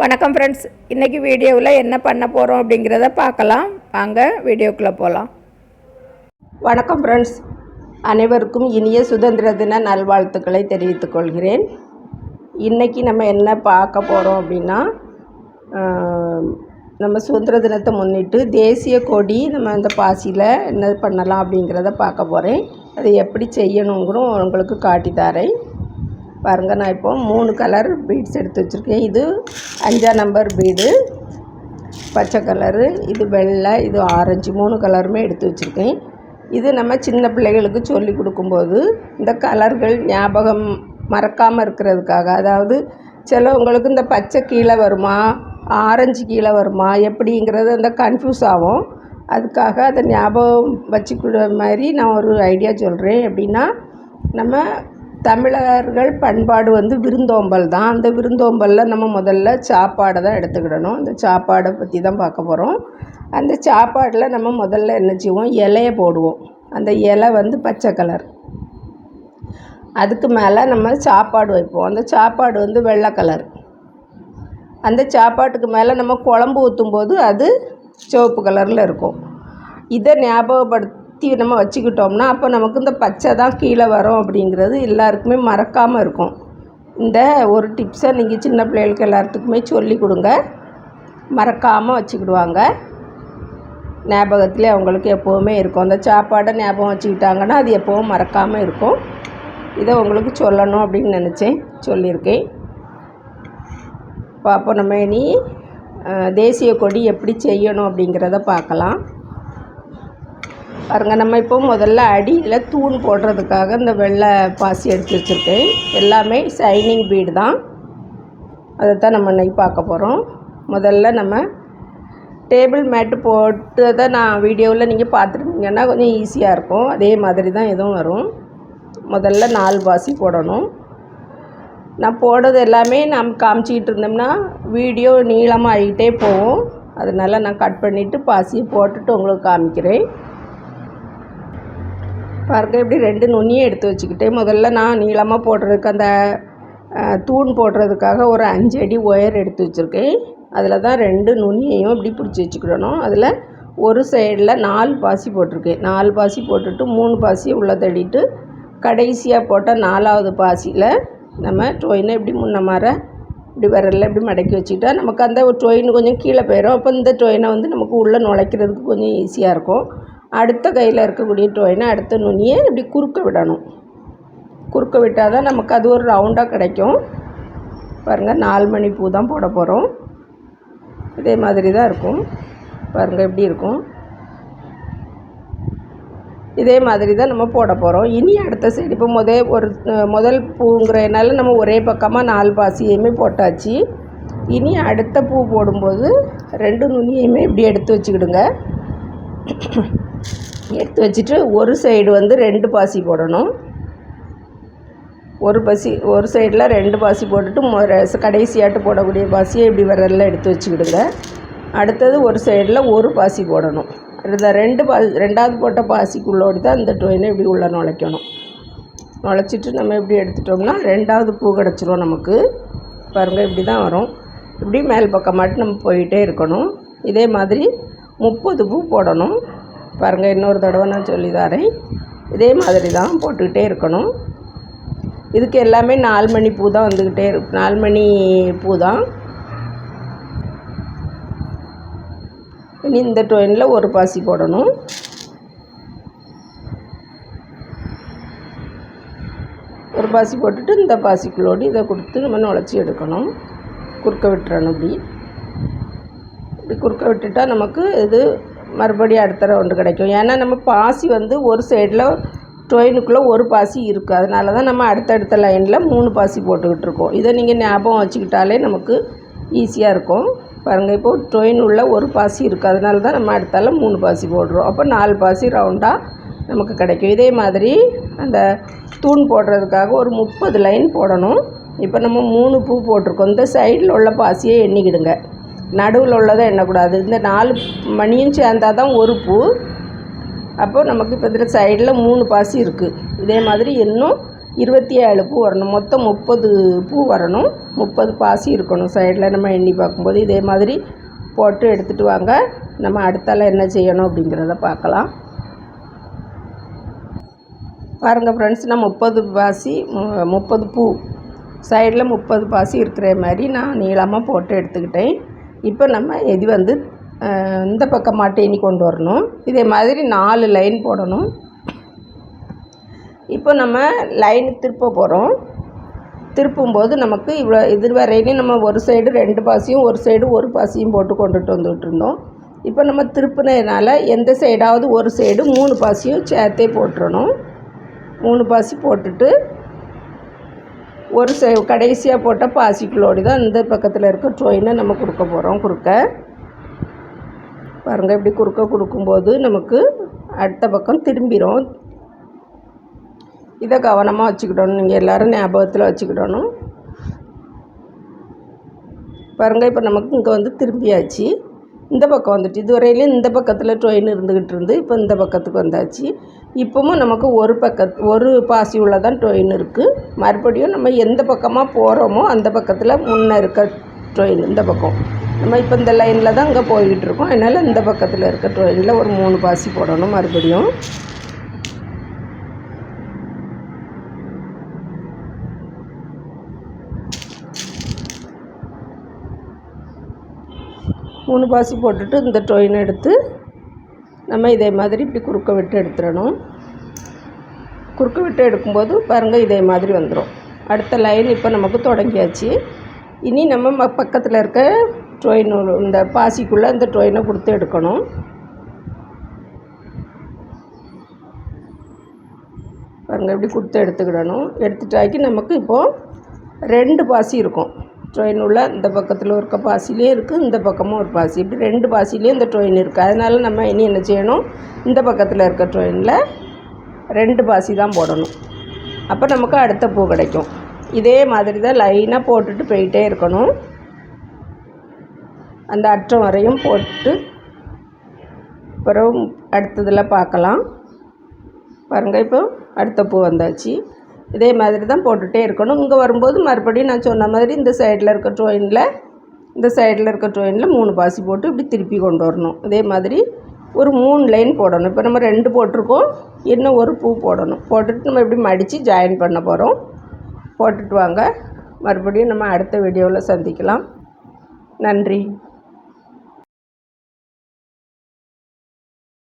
வணக்கம் ஃப்ரெண்ட்ஸ் இன்றைக்கி வீடியோவில் என்ன பண்ண போகிறோம் அப்படிங்கிறத பார்க்கலாம். வாங்க வீடியோக்குள்ளே போகலாம் வணக்கம் ஃப்ரெண்ட்ஸ் அனைவருக்கும் இனிய சுதந்திர தின நல்வாழ்த்துக்களை தெரிவித்துக் கொள்கிறேன். இன்றைக்கி நம்ம என்ன பார்க்க போகிறோம் அப்படின்னா நம்ம சுதந்திர தினத்தை முன்னிட்டு தேசிய கொடி நம்ம அந்த பாசியில் என்ன பண்ணலாம் அப்படிங்கிறத பார்க்க போகிறேன் அதை எப்படி செய்யணுங்கிறோம் உங்களுக்கு காட்டி தரேன். பாருங்கள் நான் இப்போது மூணு கலர் பீட்ஸ் எடுத்து வச்சுருக்கேன். இது அஞ்சாம் நம்பர் பீடு பச்சை கலரு இது வெள்ளை இது ஆரஞ்சு மூணு கலருமே எடுத்து வச்சுருக்கேன். இது நம்ம சின்ன பிள்ளைகளுக்கு சொல்லி கொடுக்கும்போது இந்த கலர்கள் ஞாபகம் மறக்காமல் இருக்கிறதுக்காக அதாவது சிலவங்களுக்கு இந்த பச்சை கீழே வருமா ஆரஞ்சு கீழே வருமா எப்படிங்கிறது அந்த கன்ஃபியூஸ் ஆகும். அதுக்காக அதை ஞாபகம் வச்சுக்கிற மாதிரி நான் ஒரு ஐடியா சொல்கிறேன் எப்படின்னா நம்ம தமிழர்கள் பண்பாடு வந்து விருந்தோம்பல் தான். அந்த விருந்தோம்பலில் நம்ம முதல்ல சாப்பாடை தான் எடுத்துக்கிடணும். அந்த சாப்பாடை பற்றி தான் பார்க்க போகிறோம் அந்த சாப்பாடில் நம்ம முதல்ல என்ன செய்வோம்? இலையை போடுவோம். அந்த இலை வந்து பச்சை கலர். அதுக்கு மேலே நம்ம சாப்பாடு வைப்போம். அந்த சாப்பாடு வந்து வெள்ளை கலர். அந்த சாப்பாட்டுக்கு மேலே நம்ம குழம்பு ஊற்றும்போது அது சிவப்பு கலரில் இருக்கும். இதை ஞாபகப்படுத்த நம்ம வச்சுக்கிட்டோம்னா அப்போ நமக்கு இந்த பச்சை தான் கீழே வரும் அப்படிங்கிறது எல்லாருக்குமே மறக்காமல் இருக்கும். இந்த ஒரு டிப்ஸை நீங்கள் சின்ன பிள்ளைகளுக்கு எல்லாத்துக்குமே சொல்லி கொடுங்க. மறக்காமல் வச்சுக்கிடுவாங்க. ஞாபகத்திலே அவங்களுக்கு எப்போவுமே இருக்கும். அந்த சாப்பாடை ஞாபகம் வச்சுக்கிட்டாங்கன்னா அது எப்போவும் மறக்காமல் இருக்கும். இதை உங்களுக்கு சொல்லணும் அப்படின்னு நினச்சேன் சொல்லியிருக்கேன். இப்போ அப்போ நம்ம இனி தேசிய கொடி எப்படி செய்யணும் அப்படிங்கிறத பார்க்கலாம். பாருங்கள் நம்ம இப்போ முதல்ல அடியில் தூண் போடுறதுக்காக இந்த வெள்ளை பாசி எடுத்து வச்சுருக்கேன். எல்லாமே ஷைனிங் பீடு தான். அதை தான் நம்ம இன்றைக்கி பார்க்க போகிறோம் முதல்ல நம்ம டேபிள் மேட்டு போட்டு தான் நான் வீடியோவில் நீங்கள் பார்த்துருந்தீங்கன்னா கொஞ்சம் ஈஸியாக இருக்கும். அதே மாதிரி தான் எதுவும் வரும். முதல்ல நாலு பாசி போடணும். நான் போடுறது எல்லாமே நாம் காமிச்சிக்கிட்டு இருந்தோம்னா வீடியோ நீளமாக ஆகிட்டே போகும். அதனால் நான் கட் பண்ணிவிட்டு பாசியை போட்டுட்டு உங்களுக்கு காமிக்கிறேன். பாருங்க இப்படி ரெண்டு நுனியை எடுத்து வச்சுக்கிட்டேன் முதல்ல நான் நீளமாக போடுறதுக்கு அந்த தூண் போடுறதுக்காக ஒரு அஞ்சு அடி ஒயர் எடுத்து வச்சுருக்கேன். அதில் தான் ரெண்டு நுனியையும் இப்படி பிடிச்சி வச்சுக்கிடணும். அதில் ஒரு சைடில் நாலு பாசி போட்டிருக்கேன். நாலு பாசி போட்டுட்டு மூணு பாசி உள்ளே தடிட்டு கடைசியாக போட்ட நாலாவது பாசியில் நம்ம டொயினை இப்படி முன்ன மாற இப்படி விரல்ல இப்படி மடக்கி வச்சுக்கிட்டா நமக்கு அந்த டொயின் கொஞ்சம் கீழே போயிடும் அப்போ இந்த டொயினை வந்து நமக்கு உள்ளே நுழைக்கிறதுக்கு கொஞ்சம் ஈஸியாக இருக்கும். அடுத்த கையில் இருக்கக்கூடிய டொயினை அடுத்த நுனியை இப்படி குறுக்க விடணும்? குறுக்க விட்டால் தான் நமக்கு அது ஒரு ரவுண்டாக கிடைக்கும். பாருங்கள் நாலு மணி பூ தான் போட போகிறோம் இதே மாதிரி தான் இருக்கும். பாருங்கள் எப்படி இருக்கும். இதே மாதிரி தான் நம்ம போட போகிறோம் இனி அடுத்த சைடு இப்போ முத ஒரு முதல் பூங்கிறதுனால நம்ம ஒரே பக்கமாக நாலு பாசியுமே போட்டாச்சு. இனி அடுத்த பூ போடும்போது ரெண்டு நுனியுமே இப்படி எடுத்து வச்சுக்கிடுங்க. எடுத்து வச்சுட்டு ஒரு சைடு வந்து ரெண்டு பாசி போடணும். ஒரு பாசி ஒரு சைடில் ரெண்டு பாசி போட்டுட்டு கடைசியாட்டு போடக்கூடிய பாசியை இப்படி விரல்ல எடுத்து வச்சுக்கிடுங்க. அடுத்தது ஒரு சைடில் ஒரு பாசி போடணும். இந்த ரெண்டு பா ரெண்டாவது போட்ட பாசிக்குள்ளோடி தான் இந்த டொயினை இப்படி உள்ளே நுழைக்கணும். நுழைச்சிட்டு நம்ம இப்படி எடுத்துட்டோம்னா ரெண்டாவது பூ கிடச்சிரும் நமக்கு. பாருங்கள் இப்படி தான் வரும். இப்படி மேல் பக்கம் நம்ம போயிட்டே இருக்கணும். இதே மாதிரி முப்பது பூ போடணும். பாருங்கள் இன்னொரு தடவை நான் சொல்லி தரேன் இதே மாதிரி தான் போட்டுக்கிட்டே இருக்கணும். இதுக்கு எல்லாமே நாலு மணி பூ தான் வந்துக்கிட்டே இருக்கு. நாலு மணி பூ தான். இனி இந்த டொயினில் ஒரு பாசி போடணும். ஒரு பாசி போட்டுட்டு இந்த பாசிக்குள்ளோடி இதை கொடுத்து நம்ம நுழைச்சி எடுக்கணும். குறுக்க விட்டுறணும் இப்படி. இப்படி குறுக்க விட்டுட்டா நமக்கு இது மறுபடியும் அடுத்த ரவுண்டு கிடைக்கும். ஏன்னா நம்ம பாசி வந்து ஒரு சைடில் டொயினுக்குள்ளே ஒரு பாசி இருக்குது அதனால தான் நம்ம அடுத்தடுத்த லைனில் மூணு பாசி போட்டுக்கிட்டு இருக்கோம். இதை நீங்கள் ஞாபகம் வச்சுக்கிட்டாலே நமக்கு ஈஸியாக இருக்கும். பாருங்கள் இப்போது டொயின் உள்ள ஒரு பாசி இருக்குது அதனால தான் நம்ம அடுத்தால மூணு பாசி போடுறோம். அப்போ நாலு பாசி ரவுண்டாக நமக்கு கிடைக்கும். இதே மாதிரி அந்த தூண் போடுறதுக்காக ஒரு முப்பது லைன் போடணும். இப்போ நம்ம மூணு பூ போட்டிருக்கோம். இந்த சைடில் உள்ள பாசியை எண்ணிக்கிடுங்க. நடுவில் உள்ளதை எண்ணக்கூடாது. இந்த நாலு மணியும் சேர்ந்தா தான் ஒரு பூ. அப்போ நமக்கு இப்போ இதில் சைடில் மூணு பாசி இருக்குது இதே மாதிரி இன்னும் இருபத்தி ஏழு பூ வரணும். மொத்தம் முப்பது பூ வரணும். முப்பது பாசி இருக்கணும். சைடில் நம்ம எண்ணி பார்க்கும்போது இதே மாதிரி போட்டு எடுத்துகிட்டு வாங்க. நம்ம அடுத்தால என்ன செய்யணும் அப்படிங்கிறத பார்க்கலாம். பாருங்கள் ஃப்ரெண்ட்ஸ் நான் முப்பது பாசி மு- முப்பது பூ. சைடில் முப்பது பாசி இருக்கிற மாதிரி நான் நீளமாக போட்டு எடுத்துக்கிட்டேன். இப்போ நம்ம இது வந்து இந்த பக்கம் மாட்டேனி கொண்டு வரணும். இதே மாதிரி நாலு லைன் போடணும். இப்போ நம்ம லைன் திருப்ப போகிறோம் திருப்பும்போது நமக்கு இவ்வளோ இது வரையிலையும் நம்ம ஒரு சைடு ரெண்டு பாசியும் ஒரு சைடு ஒரு பாசியும் போட்டு கொண்டுட்டு வந்துட்டு இருந்தோம். இப்போ நம்ம திருப்பினதுனால எந்த சைடாவது ஒரு சைடு மூணு பாசியும் சேர்த்தே போட்டுறணும். மூணு பாசி போட்டுட்டு ஒரு சே கடைசியாக போட்ட பாசிக்குள்ளோடு தான் இந்த பக்கத்தில் இருக்க ட்ரோயினை நம்ம கொடுக்க போகிறோம் குறுக்க. பாருங்கள் இப்படி குறுக்க கொடுக்கும்போது நமக்கு அடுத்த பக்கம் திரும்பிடும் இதை கவனமாக வச்சுக்கிடணும் நீங்கள் எல்லோரும் ஞாபகத்தில் வச்சுக்கிடணும். பாருங்கள் இப்போ நமக்கு இங்கே வந்து திரும்பியாச்சு. இந்த பக்கம் வந்துட்டு இதுவரையிலும் இந்த பக்கத்தில் ட்ரெயின் இருந்துக்கிட்டு இருந்து இப்போ இந்த பக்கத்துக்கு வந்தாச்சு. இப்போவும் நமக்கு ஒரு பக்கத் ஒரு பாசி உள்ளதான் ட்ரெயின் இருக்குது மறுபடியும் நம்ம எந்த பக்கமாக போகிறோமோ அந்த பக்கத்தில் முன்னே இருக்க ட்ரெயின் இந்த பக்கம். நம்ம இப்போ இந்த லைனில் தான் அங்கே போய்கிட்டு இருக்கோம். அதனால் இந்த பக்கத்தில் இருக்க ட்ரெயினில் ஒரு மூணு பாசி போடணும் மறுபடியும். மூணு பாசி போட்டுட்டு இந்த டொயின் எடுத்து நம்ம இதே மாதிரி இப்படி குறுக்க விட்டு எடுத்துடணும். குறுக்க விட்டு எடுக்கும்போது பாருங்கள் இதே மாதிரி வந்துடும் அடுத்த லைன் இப்போ நமக்கு தொடங்கியாச்சு. இனி நம்ம ம- பக்கத்தில் இருக்க டொயின் இந்த பாசிக்குள்ளே இந்த ட்ரெயினை கொடுத்து எடுக்கணும். பாருங்கள் இப்படி கொடுத்து எடுத்துக்கிடணும். எடுத்துட்டாக்கி நமக்கு இப்போது ரெண்டு பாசி இருக்கும். ட்ரெயின் உள்ள இந்த பக்கத்தில் இருக்க பாசிலையும் இருக்குது இந்த பக்கமும் ஒரு பாசி. இப்படி ரெண்டு பாசிலையும் இந்த ட்ரெயின் இருக்குது அதனால் நம்ம இனி என்ன செய்யணும்? இந்த பக்கத்தில் இருக்க ட்ரெயினில் ரெண்டு பாசி தான் போடணும். அப்போ நமக்கு அடுத்த பூ கிடைக்கும். இதே மாதிரி தான் லைனாக போட்டுட்டு போயிட்டே இருக்கணும். அந்த அற்றம் வரையும் போட்டு அப்புறம் அடுத்ததில் பார்க்கலாம். பாருங்கள் இப்போ அடுத்த பூ வந்தாச்சு. இதே மாதிரி தான் போட்டுகிட்டே இருக்கணும். இங்கே வரும்போது மறுபடியும் நான் சொன்ன மாதிரி இந்த சைடில் இருக்க ட்ரோயினில் இந்த சைடில் இருக்க ட்ரோயினில் மூணு பாசி போட்டு இப்படி திருப்பி கொண்டு வரணும். இதே மாதிரி ஒரு மூணு லைன் போடணும். இப்போ நம்ம ரெண்டு போட்டிருக்கோம். இன்னும் ஒரு பூ போடணும். போட்டுட்டு நம்ம இப்படி மடித்து ஜாயின் பண்ண போகிறோம் போட்டுட்டு வாங்க. மறுபடியும் நம்ம அடுத்த வீடியோவில் சந்திக்கலாம். நன்றி.